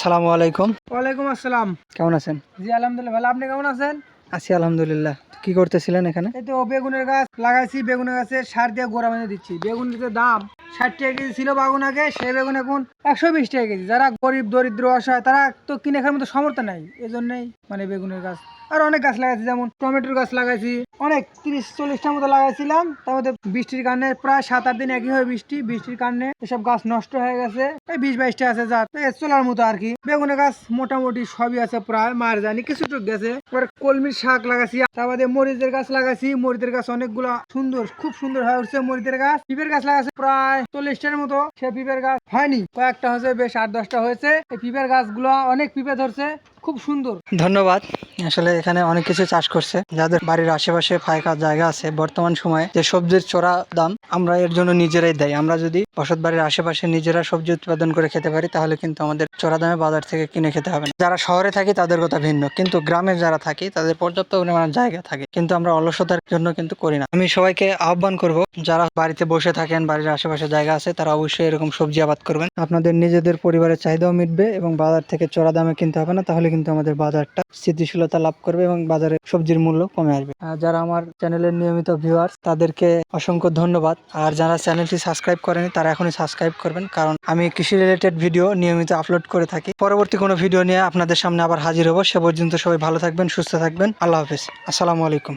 আসসালামু আলাইকুম। ওয়ালাইকুম আসসালাম। কেমন আছেন? জি আলহামদুলিল্লাহ। ভালো আপনি কেমন আছেন? আছি আলহামদুলিল্লাহ। কি করতেছিলেন এখানে? এই তো বেগুনের গাছ লাগাইছি বেগুনের গাছে সার দিয়ে গোড়া বেঁধে দিচ্ছি। বেগুনের যে দাম ষাট টাকা কেজি ছিল বাগুন আগে, সেই বেগুন এখন একশো বিশ টাকা কেজি। যারা গরিব, দরিদ্র, অসহায়, তারা তো কিনে খাওয়ার মতো সমর্থ নাই। এই জন্যই মানে বেগুনের গাছ। আর অনেক গাছ লাগাইছি, যেমন টমেটোর গাছ লাগাইছি। অনেক তিরিশ চল্লিশটার মতো লাগাইছিলাম। তার মধ্যে বৃষ্টির কারণে প্রায় সাত আট দিন একই হয় বৃষ্টি। বৃষ্টির কারণে এসব গাছ নষ্ট হয়ে গেছে। এই বিশ বাইশটা আছে যা চলার মতো আর কি। বেগুনের গাছ মোটামুটি সবই আছে প্রায়, মার জানি, কিছু টুক গেছে। কলমির শাক লাগাইছি, তার বাদে মরিচের গাছ লাগাইছি। মরিচের গাছ অনেকগুলা সুন্দর, খুব সুন্দর হয়ে উঠছে মরিচের গাছ। পিপের গাছ লাগাইছে প্রায় চল্লিশটার মতো সে পিপের গাছ হয়নি। কয়েকটা হয়েছে, বেশ আট দশটা হয়েছে। এই পিপের গাছগুলো অনেক পিপে ধরছে। খুব সুন্দর। ধন্যবাদ। আসলে এখানে অনেক কিছু চাষ করছে। যাদের বাড়ির আশেপাশে ফাঁকা জায়গা আছে, বর্তমান সময়ে যে সবজির চড়া দাম আমরা এর জন্য নিজেরাই দেয় আমরা যদি বসত বাড়ির আশেপাশে নিজেরা সবজি উৎপাদন করে খেতে পারি, তাহলে কিন্তু আমাদের চড়া দামে বাজার থেকে কিনে খেতে হবে যারা শহরে থাকি, তাদের কথা ভিন্ন। কিন্তু গ্রামে যারা থাকি, তাদের পর্যাপ্ত পরিমাণ জায়গা থাকে। কিন্তু আমরা অলসতার জন্য কিন্তু করি না। আমি সবাইকে আহ্বান করব, যারা বাড়িতে বসে থাকেন, বাড়ির আশেপাশে জায়গা আছে, তারা অবশ্যই এরকম সবজি আবাদ করবেন। আপনাদের নিজেদের পরিবারের চাহিদাও মিটবে এবং বাজার থেকে চড়া দামে কিনতে হবে না, তাহলে কিন্তু আমাদের বাজারটা স্থিতিশীলতা লাভ করবে এবং বাজারে সবজির মূল্য কমে আসবে। যারা আমার চ্যানেলের নিয়মিত ভিউয়ার্স তাদেরকে অসংখ্য ধন্যবাদ। আর যারা চ্যানেলটি সাবস্ক্রাইব করেনি, তারা এখনই সাবস্ক্রাইব করবেন, কারণ আমি কৃষি রিলেটেড ভিডিও নিয়মিত আপলোড করে থাকি। পরবর্তী কোনো ভিডিও নিয়ে আপনাদের সামনে আবার হাজির হব। সে পর্যন্ত সবাই ভালো থাকবেন, সুস্থ থাকবেন। আল্লাহ হাফিজ। আসসালামু আলাইকুম।